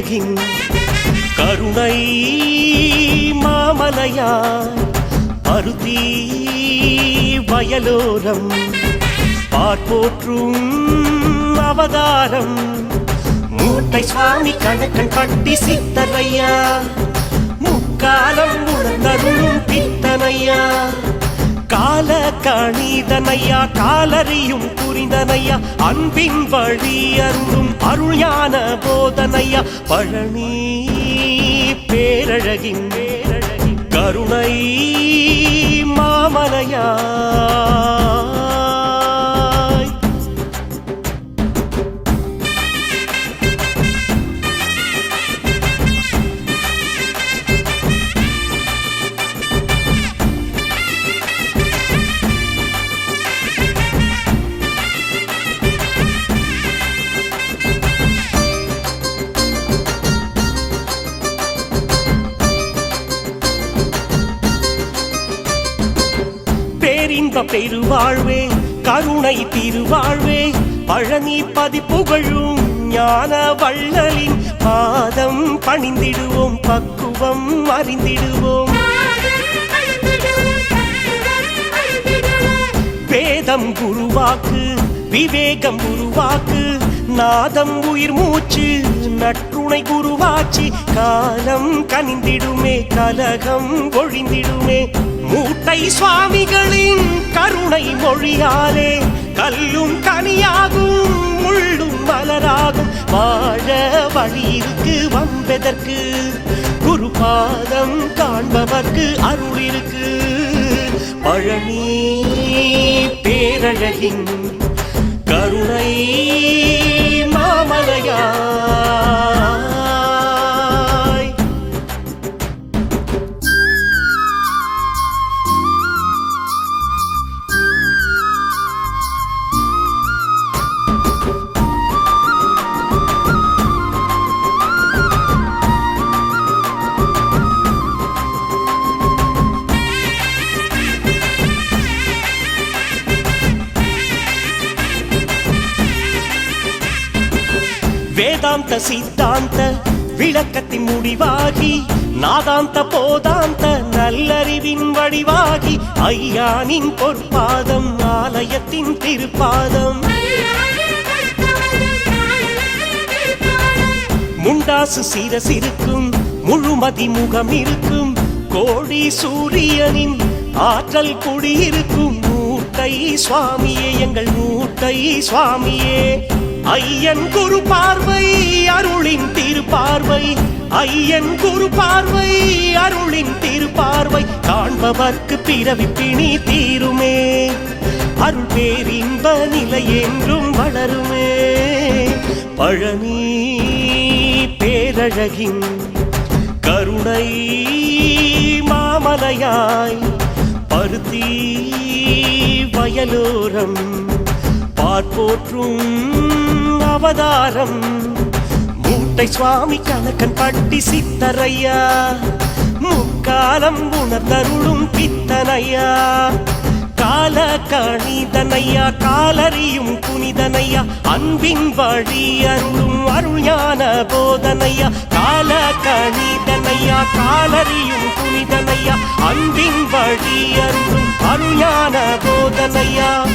உலகின் கருணை மாமலையாய் பருத்தி வயலோரம் பார்ப்போற்றும் அவதாரம். மூட்டை சுவாமி கணக்கன் பட்டி சித்தனையா முக்காலம் உணர்ந்தருளும் பித்தனையா. கால கணிதனையா காலறியும் புரிந்தனையா அன்பின் வழி அருளும் அருள்யான போதனையா பழனி பேரழகின் பேரழகின் கருணை மாமலையா. இன்ப பெருவாழ்வே கருணை திருவாழ்வே பழனி பதிப்புகழும் ஞான வள்ளலின் பாதம் பணிந்திடுவோம் பக்குவம் அறிந்திடுவோம். வேதம் குருவாக்கு விவேகம் உருவாக்கு நாதம் உயிர் மூச்சு நற்றுணை குருவாச்சி காலம் கனிந்திடுமே கலகம் ஒழிந்திடுமே. மூட்டை சுவாமிகளின் கருணை மொழியாலே கல்லும் கனியாகும் முள்ளும் மலராகும். வாழ வழி இருக்கு வம்பெதற்கு குருபாதம் காண்பவர்க்கு அருள் இருக்கு பழனி பேரழகின் கருணை வேதாந்த சித்தாந்த விளக்கத்தின் முடிவாகி நாதாந்த போதாந்த நல்லறிவின் வடிவாகி ஐயானின் பொற்பாதம் ஆலயத்தின் திருப்பாதம். முண்டாசு சிரசிருக்கும் முழுமதி முகம் இருக்கும் கோடி சூரியனின் ஆற்றல் குடியிருக்கும் மூட்டை சுவாமியே எங்கள் மூட்டை சுவாமியே. ஐயன் குரு பார்வை அருளின் திருப்பார்வை ஐயன் குரு பார்வை அருளின் திருப்பார்வை காண்பவர்க்கு பிறவி பிணி தீருமே. அருள் பேரின்ப நிலை என்றும் வளருமே. பழனி பேரழகின் கருணை மாமலையாய் பருத்தி வயலோரம் பார்ப்போற்றும் அவதாரம். மூட்டை சுவாமி கணக்கன் பட்டி சித்தரையா? முக்காலம் உணர்ந்தருளும் பித்தனையா? கால கணிதனையா காலறியும் புனிதனையா? அன்பின் வழி அருளும் அருள் ஞான போதனையா? கால கணிதனையா காலறியும் புனிதனையா? அன்பின் வழி அருளும் அருள் ஞான போதனையா?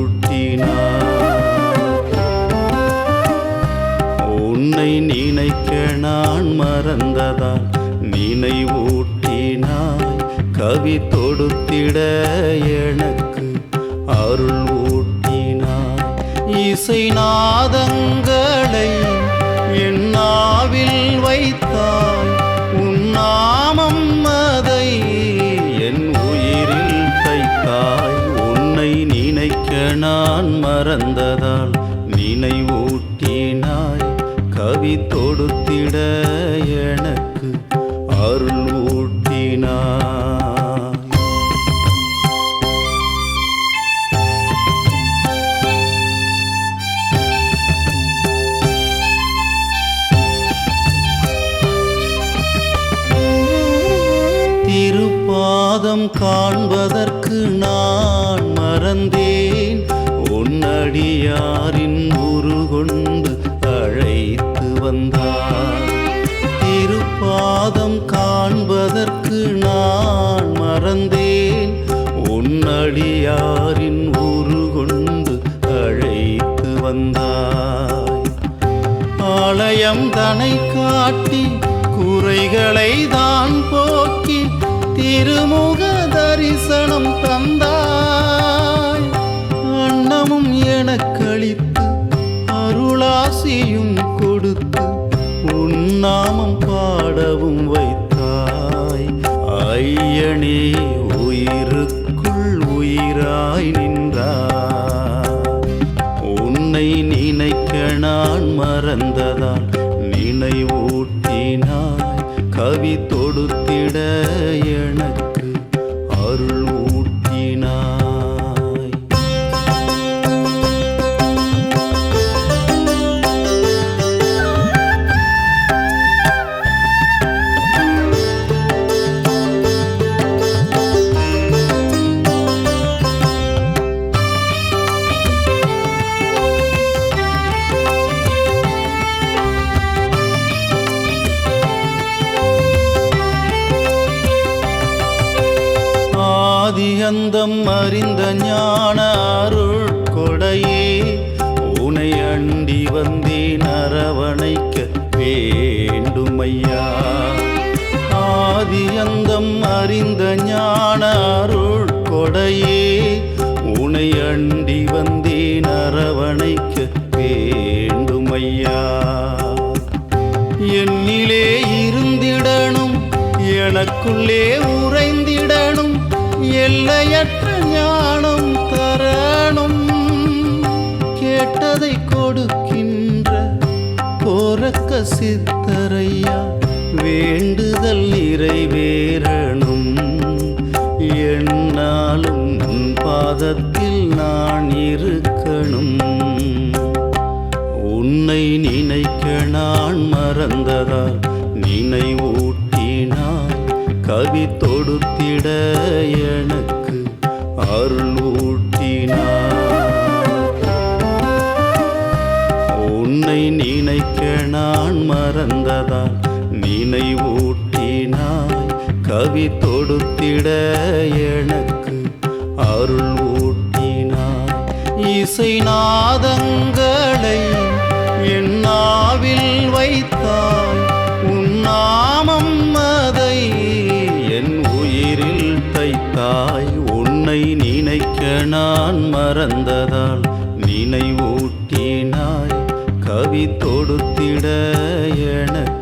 அருள் உன்னை நினைக்க நான் மறந்ததால் நினைவூட்டினாய் கவி தொடுத்திட எனக்கு அருள் ஊட்டினாய். இசை நாதங்களை என் நாவில் மறந்ததால் நினைவூட்டினாய் கவி தொடுத்திட எனக்கு அருள் ஊட்டினாய். திருப்பாதம் காண்பதற்கு நான் மறந்தேன் அடியாரின் உரு கொண்டு அழைத்து வந்தார். திருப்பாதம் காண்பதற்கு நான் மறந்தேன். உன்னடியாரின் உரு கொண்டு அழைத்து வந்தாய். ஆலயம் தனை காட்டி குறைகளை தான் போக்கி திருமுக தரிசனம் தந்தார் நாமம் பாடவும் வைத்தாய். ஐயனே உயிருக்குள் உயிராய் நின்றாய். உன்னை நினைக்க நான் மறந்ததால் நினைவூட்டினாய். கவி தொடுத்திட எனக்கு அருள் ஆதி அந்தம் அறிந்த ஞான அருள் கொடையே உனை அண்டி வந்தேன் அரவணைக்க வேண்டுமையா? ஆதி அந்தம் அறிந்த ஞான அருள் கொடையே உனை அண்டி வந்தேன் அரவணைக்க வேண்டுமையா? என்னிலே இருந்திடணும் எனக்குள்ளே எல்லையற்ற ஞானம் தரணும். கேட்டதை கொடுக்கின்ற போரக்க சித்தரையா வேண்டுதல் நிறைவேறணும். என்னாலும் பாதத்தில் நான் இருக்கணும். உன்னை நினைக்க நான் மறந்ததால் நினைவூட்டினாய் விட எனக்கு அருள் உன்னை நினைக்க நான் மறந்ததால் நினைவூட்டினாய் கவி தொடுத்திட எனக்கு அருள் ஊட்டினாய். இசை நாதங்களை மறந்ததால் நினைவூட்டினாய். கவி தொடுத்திட எனக்கு